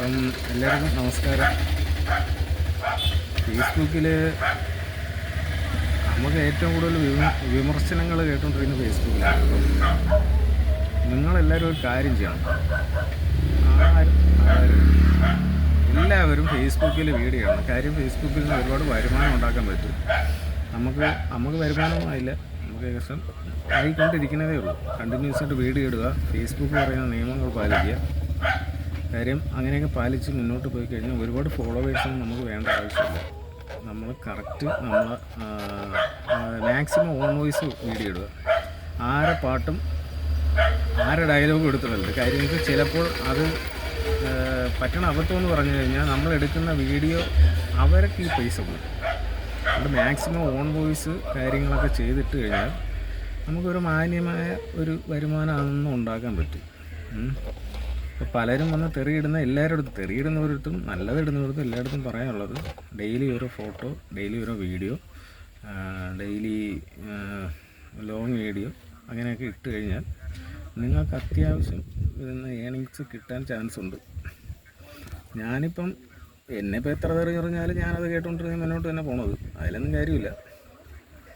അപ്പം എല്ലാവർക്കും നമസ്കാരം. ഫേസ്ബുക്കിൽ നമുക്ക് ഏറ്റവും കൂടുതൽ വിമർശനങ്ങൾ കേട്ടുകൊണ്ടിരിക്കുന്നത് ഫേസ്ബുക്കിലാണ് നിങ്ങളെല്ലാവരും ഒരു കാര്യം ചെയ്യണം. ആരും ആരും എല്ലാവരും ഫേസ്ബുക്കിൽ വീഡിയോ ആണ് കാര്യം ഫേസ്ബുക്കിൽ നിന്ന് ഒരുപാട് വരുമാനം ഉണ്ടാക്കാൻ പറ്റും. നമുക്ക് നമുക്ക് വരുമാനമായില്ല. നമുക്ക് ഏകദേശം ആയിക്കൊണ്ടിരിക്കുന്നതേ ഉള്ളൂ. കണ്ടിന്യൂസ് ആയിട്ട് വീഡിയോ ഇടുക ഫേസ്ബുക്ക് പറയുന്ന നിയമങ്ങൾ പാലിക്കുക. കാര്യം അങ്ങനെയൊക്കെ പാലിച്ച് മുന്നോട്ട് പോയി കഴിഞ്ഞാൽ ഒരുപാട് ഫോളോവേഴ്സൊന്നും നമുക്ക് വേണ്ട ആവശ്യമില്ല. നമ്മൾ കറക്റ്റ് നമ്മൾ മാക്സിമം ഓൺ വോയിസ് വീഡിയോ ഇടുക. ആരെ പാട്ടും ആരെ ഡയലോഗും എടുത്തിട്ടുണ്ട് കാര്യം വെച്ചാൽ ചിലപ്പോൾ അത് പറ്റണ അബദ്ധം എന്ന് പറഞ്ഞു കഴിഞ്ഞാൽ നമ്മൾ എടുക്കുന്ന വീഡിയോ അവർക്ക് ഈ പൈസ പോകും അതുകൊണ്ട് മാക്സിമം ഓൺ വോയിസ് കാര്യങ്ങളൊക്കെ ചെയ്തിട്ട് കഴിഞ്ഞാൽ നമുക്കൊരു മാന്യമായ ഒരു വരുമാനം അതൊന്നും ഉണ്ടാക്കാൻ പറ്റും. പലരും വന്ന് തെറിയിടുന്ന എല്ലാവരുടെ തെറിയിടുന്നവരടുത്തും നല്ലതിടുന്നവരടുത്തും എല്ലായിടത്തും പറയാനുള്ളത് ഡെയിലി ഓരോ ഫോട്ടോ ഡെയിലി ഓരോ വീഡിയോ ഡെയിലി ലോങ് വീഡിയോ അങ്ങനെയൊക്കെ ഇട്ട് കഴിഞ്ഞാൽ നിങ്ങൾക്ക് അത്യാവശ്യം വരുന്ന ഏണിങ്സ് കിട്ടാൻ ചാൻസ് ഉണ്ട്. ഞാനിപ്പം എന്നെ ഇപ്പോൾ എത്ര തെറി പറഞ്ഞാലും ഞാനത് കേട്ടുകൊണ്ടിരുന്ന മുന്നോട്ട് തന്നെ പോണത്. അതിലൊന്നും കാര്യമില്ല.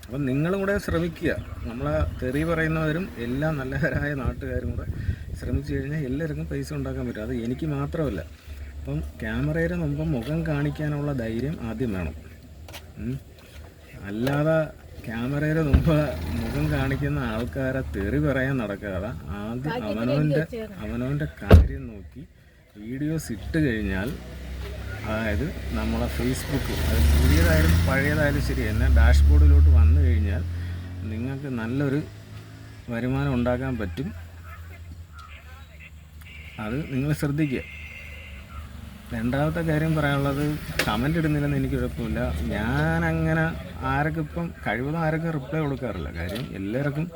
അപ്പം നിങ്ങളും കൂടെ ശ്രമിക്കുക. നമ്മളെ തെറി പറയുന്നവരും എല്ലാ നല്ലവരായ നാട്ടുകാരും കൂടെ ശ്രമിച്ചു കഴിഞ്ഞാൽ എല്ലാവർക്കും പൈസ ഉണ്ടാക്കാൻ പറ്റും. അത് എനിക്ക് മാത്രമല്ല. അപ്പം ക്യാമറയുടെ മുമ്പ് മുഖം കാണിക്കാനുള്ള ധൈര്യം ആദ്യം വേണം. അല്ലാതെ ക്യാമറയുടെ മുമ്പ് മുഖം കാണിക്കുന്ന ആൾക്കാരെ തെറി പറയാൻ നടക്കാതെ ആദ്യം അവനവന്റെ അവനവന്റെ കാര്യം നോക്കി വീഡിയോസ് ഇട്ട് കഴിഞ്ഞാൽ അതായത് നമ്മളെ ഫേസ്ബുക്ക് അത് പുതിയതായാലും പഴയതായാലും ശരി തന്നെ ഡാഷ്ബോർഡിലോട്ട് വന്നു കഴിഞ്ഞാൽ നിങ്ങൾക്ക് നല്ലൊരു വരുമാനം ഉണ്ടാക്കാൻ പറ്റും. അത് നിങ്ങൾ ശ്രദ്ധിക്കുക. രണ്ടാമത്തെ കാര്യം പറയാനുള്ളത് കമന്റ് ഇടുന്നില്ലെന്ന് എനിക്ക് കുഴപ്പമില്ല ഞാൻ അങ്ങനെ ആരൊക്കെ ഇപ്പം കഴിവതും ആരൊക്കെ റിപ്ലൈ കൊടുക്കാറില്ല. കാര്യം എല്ലാവർക്കും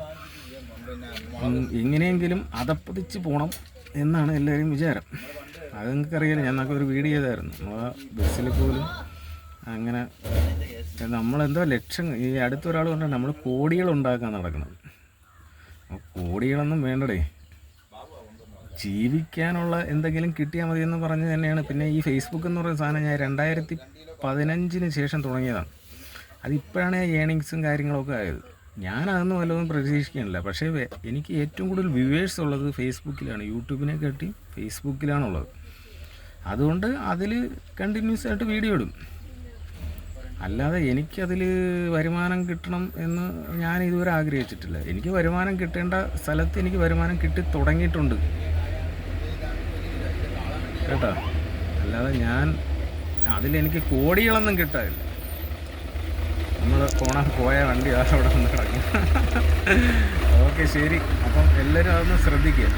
എങ്ങനെയെങ്കിലും അതപ്പതിച്ച് പോകണം എന്നാണ് എല്ലാവരും വിചാരം. അത് നിങ്ങൾക്ക് അറിയാലോ ഞാൻ ഒരു വീഡിയോ ചെയ്തായിരുന്നു. നമ്മളെ ബസ്സിൽ പോലും അങ്ങനെ നമ്മളെന്തോ ലക്ഷ്യം ഈ അടുത്തൊരാൾ പറഞ്ഞാൽ നമ്മൾ കോടികൾ ഉണ്ടാക്കാൻ നടക്കണം. കോടികളൊന്നും വേണ്ടടേ. ജീവിക്കാനുള്ള എന്തെങ്കിലും കിട്ടിയാൽ മതി എന്ന് പറഞ്ഞ് തന്നെയാണ്. പിന്നെ ഈ ഫേസ്ബുക്ക് എന്ന് പറയുന്ന സാധനം ഞാൻ രണ്ടായിരത്തി പതിനഞ്ചിന് ശേഷം തുടങ്ങിയതാണ്. അതിപ്പോഴാണ് ഏണിങ്സും കാര്യങ്ങളൊക്കെ ആയത്. ഞാൻ അതൊന്നും വല്ലതും പ്രതീക്ഷിക്കുന്നില്ല. പക്ഷേ എനിക്ക് ഏറ്റവും കൂടുതൽ വ്യൂവേഴ്സ് ഉള്ളത് ഫേസ്ബുക്കിലാണ് യൂട്യൂബിനെ കാട്ടി ഫേസ്ബുക്കിലാണുള്ളത് അതുകൊണ്ട് അതിൽ കണ്ടിന്യൂസ് ആയിട്ട് വീഡിയോ ഇടും. അല്ലാതെ എനിക്കതിൽ വരുമാനം കിട്ടണം എന്ന് ഞാൻ ഇതുവരെ ആഗ്രഹിച്ചിട്ടില്ല. എനിക്ക് വരുമാനം കിട്ടേണ്ട സ്ഥലത്ത് എനിക്ക് വരുമാനം കിട്ടി തുടങ്ങിയിട്ടുണ്ട്. കേട്ടോ. അല്ലാതെ ഞാൻ അതിലെനിക്ക് കോടികളൊന്നും കിട്ടാതില്ല നമ്മൾ പോണ പോയ വണ്ടി അവിടെ വന്ന് കിടക്കും. ഓക്കെ ശരി. അപ്പം എല്ലാവരും അതൊന്ന് ശ്രദ്ധിക്കുക.